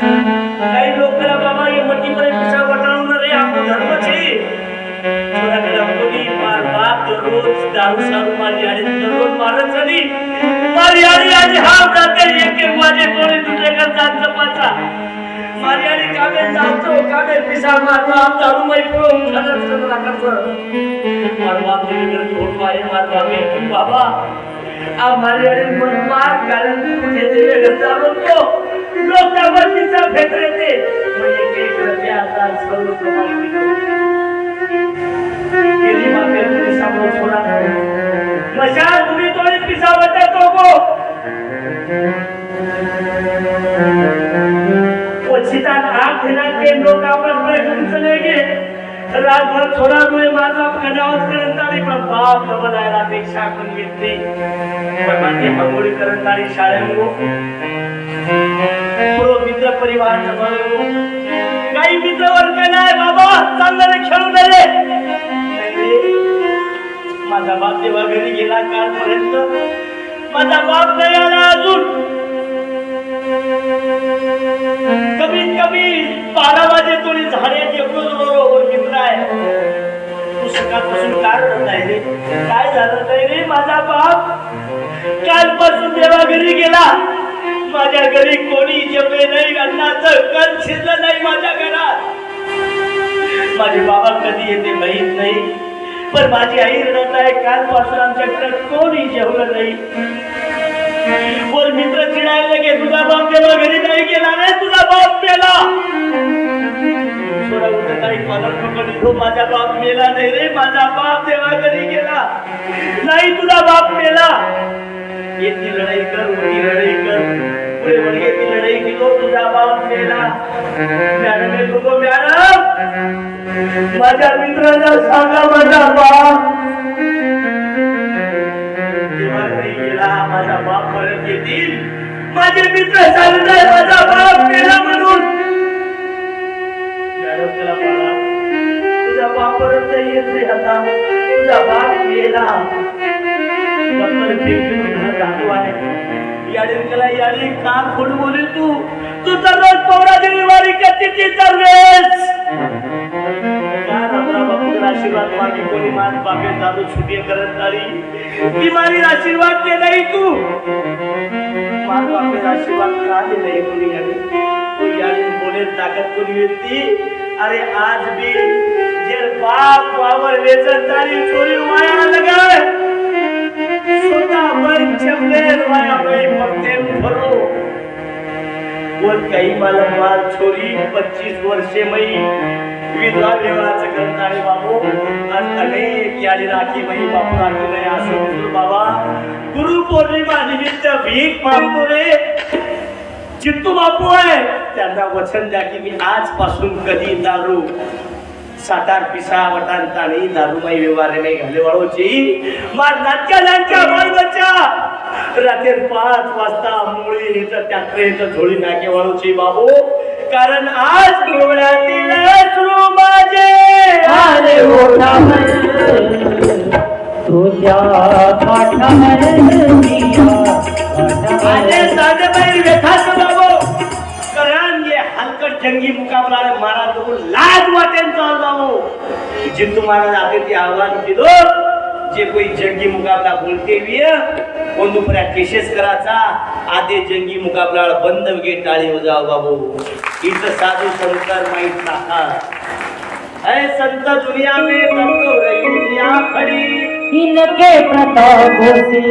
काही लोकांना बाबा ये मट्टी पर पिसा वटाळून रे आपला धर्म छे. छोरा गेला कोणी मार बाप रोज दारू सारू मारी आणि मारी आणि आणि हा कामे जातो कामे पिसा मारतो आप दारू मै बाप देवीकडे झोप आहे बाबा. आम्हाला मार कारण लोक त्यावर तिचा फेक म्हणजे काही करते आता सर्व समाज गेली मागे तुम्ही सामोरं सोडा. मशाल तुम्ही तोडी पिसावता तो गो ओछितान आग घेणार लोक आपण रातभर माझा करणारी पण बाप बनायला पेक्षा पण घेतली. पण माझी अंघोळी करणारी पुरो मित्र परिवार काही मित्र वर्ग नाही बाबा. चांगले खेळू नये माझा बाप जेव्हा घरी गेला कालपर्यंत. माझा बाप नाही आला अजून. कमीत कमी बारा वाजे तोडी झाडे जेवढं बरोबर मित्र आहे तू सकाळपासून काय रडत आहे रे? काय झालं नाही रे माझा बाप? कालपासून जेव्हा घरी गेला. माझ्या घरी कोणी अन्नाचं कण शिजलं नाही माझ्या घरात. माझे बाबा कधी येते माहीत नाही पण माझी आई रडत आहे कालपासून आमच्याकडे कोणी जेवलं नाही. वर मित्र चिडायला लगे तुझा बाप तेव्हा घरी नाही गेला नाही तुझा बाप मेला. काही पकडली माझा बाप मेला नाही रे माझा बाप तेव्हा घरी गेला. नाही तुझा बाप मेला. येती लढाई कर मॅडम येतो मॅडम माझ्या मित्राला सांगा माझा बाप माझा बाप परत येतील. माझे मित्र सांगताय माझा बाप मेला म्हणून. मॅडम तुझा बाप परत येत नाही आता. तुझा बाप मेला डॉक्टर केला का खोड बोले तू? तू दररोज पौरा दिली वारी करते ती दरवेळेस आशीर्वाद मागे कोणी मान बापे दारू छुटी करत नाही. ती माझी आशीर्वाद दे नाही तू. मान आशीर्वाद का दे नाही कोणी बोले ताकद कोणी अरे आज भी जे बाप वावर वेचत तारी चोरी वाया लगाय स्वतः बैल चपलेर वाया बैल वर काही मला माल छोरी पच्चीस वर्षे मई. विधवा देवळाचं करणारे बाबू. आणि अनेक याडी राखी मई बापू राखी नाही असं बाबा. गुरु पौर्णिमा निमित्त भीक मागतो रे चित्तू बापू आहे. त्यांना वचन द्या की मी आजपासून कधी दारू सातार पिसा वटान ताणी दारूमाई व्यवहार नाही घाले वाळूची मार नाटक्या नाटक्या बाल बच्चा रात्री पाच वाजता मुळी इथं ट्रॅक्टर इथं झोळी नाके वाळूची बाबू. कारण आज डोळ्यातील अश्रू माझे अरे ओठावर तुझ्या पाठावर अरे साधेबाई व्यथाच बाबू. कारण ये हलकट जंगी मुकाबला तो लाज वाटेन चाल बाबू. जिंतू महाराज आते ते आव्हान दिलं जे कोई जंगी मुकाबला बोलते हुए कोंदू पर्या केसेस कराचा आदे जंगी मुकाबला बंद वगे टाळी हो जाओ बाबू इथं साधू संतर माहीत नाका ऐ संत दुनिया में तब तो रही दुनिया खड़ी। इनके प्रताप से